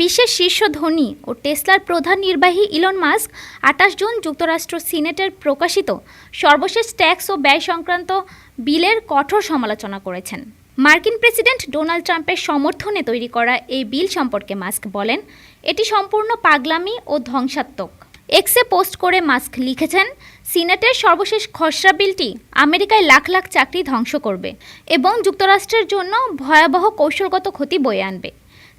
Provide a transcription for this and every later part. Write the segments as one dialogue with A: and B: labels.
A: বিশ্বের শীর্ষ ধনী ও টেসলার প্রধান নির্বাহী ইলন মাস্ক আঠাশ জুন যুক্তরাষ্ট্র সিনেটের প্রকাশিত সর্বশেষ ট্যাক্স ও ব্যয় সংক্রান্ত বিলের কঠোর সমালোচনা করেছেন। মার্কিন প্রেসিডেন্ট ডোনাল্ড ট্রাম্পের সমর্থনে তৈরি করা এই বিল সম্পর্কে মাস্ক বলেন, এটি সম্পূর্ণ পাগলামি ও ধ্বংসাত্মক। এক্সে পোস্ট করে মাস্ক লিখেছেন, সিনেটের সর্বশেষ খসড়া বিলটি আমেরিকায় লাখ লাখ চাকরি ধ্বংস করবে এবং যুক্তরাষ্ট্রের জন্য ভয়াবহ কৌশলগত ক্ষতি বয়ে আনবে।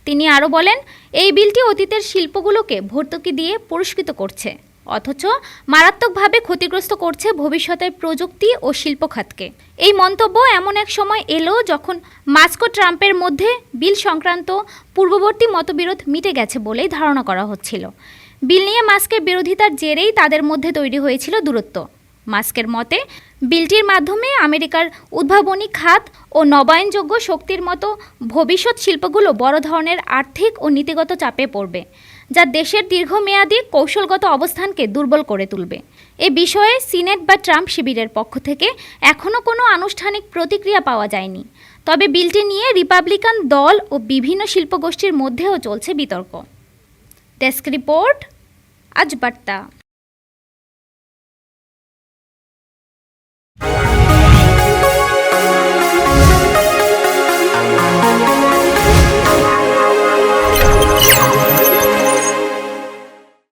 A: তিনি আরও বলেন, এই বিলটি অতীতের শিল্পগুলোকে ভর্তুকি দিয়ে পুরস্কৃত করছে, অথচ মারাত্মকভাবে ক্ষতিগ্রস্ত করছে ভবিষ্যতের প্রযুক্তি ও শিল্প খাতকে। এই মন্তব্য এমন এক সময় এলো যখন মাস্কো ট্রাম্পের মধ্যে বিল সংক্রান্ত পূর্ববর্তী মতবিরোধ মিটে গেছে বলেই ধারণা করা হচ্ছিল। বিল নিয়ে মাস্কের বিরোধিতার জেরেই তাদের মধ্যে তৈরি হয়েছিল দূরত্ব। মাস্কের মতে, বিলটির মাধ্যমে আমেরিকার উদ্ভাবনী খাত ও নবায়নযোগ্য শক্তির মতো ভবিষ্যৎ শিল্পগুলো বড় ধরনের আর্থিক ও নীতিগত চাপে পড়বে, যা দেশের দীর্ঘমেয়াদী কৌশলগত অবস্থানকে দুর্বল করে তুলবে। এ বিষয়ে সিনেট বা ট্রাম্প শিবিরের পক্ষ থেকে এখনও কোনো আনুষ্ঠানিক প্রতিক্রিয়া পাওয়া যায়নি। তবে বিলটি নিয়ে রিপাবলিকান দল ও বিভিন্ন শিল্পগোষ্ঠীর মধ্যেও চলছে বিতর্ক। ডেস্ক রিপোর্ট, আজ বার্তা।